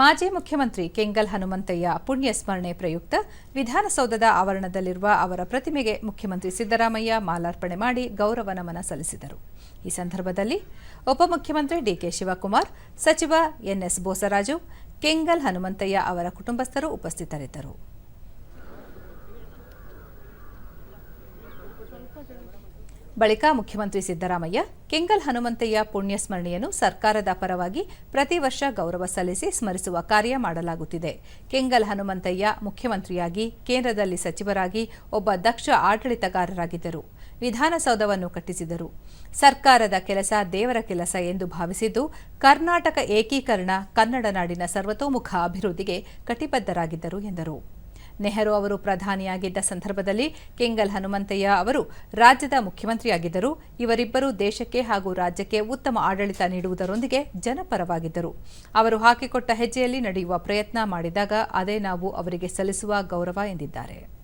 ಮಾಜಿ ಮುಖ್ಯಮಂತ್ರಿ ಕೆಂಗಲ್ ಹನುಮಂತಯ್ಯ ಪುಣ್ಯ ಸ್ಮರಣೆ ಪ್ರಯುಕ್ತ ವಿಧಾನಸೌಧದ ಆವರಣದಲ್ಲಿರುವ ಅವರ ಪ್ರತಿಮೆಗೆ ಮುಖ್ಯಮಂತ್ರಿ ಸಿದ್ದರಾಮಯ್ಯ ಮಾಲಾರ್ಪಣೆ ಮಾಡಿ ಗೌರವ ನಮನ ಸಲ್ಲಿಸಿದರು. ಈ ಸಂದರ್ಭದಲ್ಲಿ ಉಪಮುಖ್ಯಮಂತ್ರಿ ಡಿಕೆ ಶಿವಕುಮಾರ್, ಸಚಿವ ಎನ್ಎಸ್ ಬೋಸರಾಜು, ಕೆಂಗಲ್ ಹನುಮಂತಯ್ಯ ಅವರ ಕುಟುಂಬಸ್ಥರು ಉಪಸ್ಥಿತರಿದ್ದರು. ಬಳಿಕ ಮುಖ್ಯಮಂತ್ರಿ ಸಿದ್ದರಾಮಯ್ಯ ಕೆಂಗಲ್ ಹನುಮಂತಯ್ಯ ಪುಣ್ಯ ಸ್ಮರಣೆಯನ್ನು ಸರ್ಕಾರದ ಪರವಾಗಿ ಪ್ರತಿ ವರ್ಷ ಗೌರವ ಸಲ್ಲಿಸಿ ಸ್ಮರಿಸುವ ಕಾರ್ಯ ಮಾಡಲಾಗುತ್ತಿದೆ. ಕೆಂಗಲ್ ಹನುಮಂತಯ್ಯ ಮುಖ್ಯಮಂತ್ರಿಯಾಗಿ, ಕೇಂದ್ರದಲ್ಲಿ ಸಚಿವರಾಗಿ ಒಬ್ಬ ದಕ್ಷ ಆಡಳಿತಗಾರರಾಗಿದ್ದರು. ವಿಧಾನಸೌಧವನ್ನು ಕಟ್ಟಿಸಿದರು. ಸರ್ಕಾರದ ಕೆಲಸ ದೇವರ ಕೆಲಸ ಎಂದು ಭಾವಿಸಿದ್ದು, ಕರ್ನಾಟಕ ಏಕೀಕರಣ ಕನ್ನಡ ನಾಡಿನ ಸರ್ವತೋಮುಖ ಅಭಿವೃದ್ಧಿಗೆ ಕಟಿಬದ್ಧರಾಗಿದ್ದರು ಎಂದರು. ನೆಹರು ಅವರು ಪ್ರಧಾನಿಯಾಗಿದ್ದ ಸಂದರ್ಭದಲ್ಲಿ ಕೆಂಗಲ್ ಹನುಮಂತಯ್ಯ ಅವರು ರಾಜ್ಯದ ಮುಖ್ಯಮಂತ್ರಿಯಾಗಿದ್ದರು. ಇವರಿಬ್ಬರು ದೇಶಕ್ಕೆ ಹಾಗೂ ರಾಜ್ಯಕ್ಕೆ ಉತ್ತಮ ಆಡಳಿತ ನೀಡುವುದರೊಂದಿಗೆ ಜನಪರವಾಗಿದ್ದರು. ಅವರು ಹಾಕಿಕೊಟ್ಟ ಹೆಜ್ಜೆಯಲ್ಲಿ ನಡೆಯುವ ಪ್ರಯತ್ನ ಮಾಡಿದಾಗ ಅದೇ ನಾವು ಅವರಿಗೆ ಸಲ್ಲಿಸುವ ಗೌರವ ಎಂದಿದ್ದಾರೆ.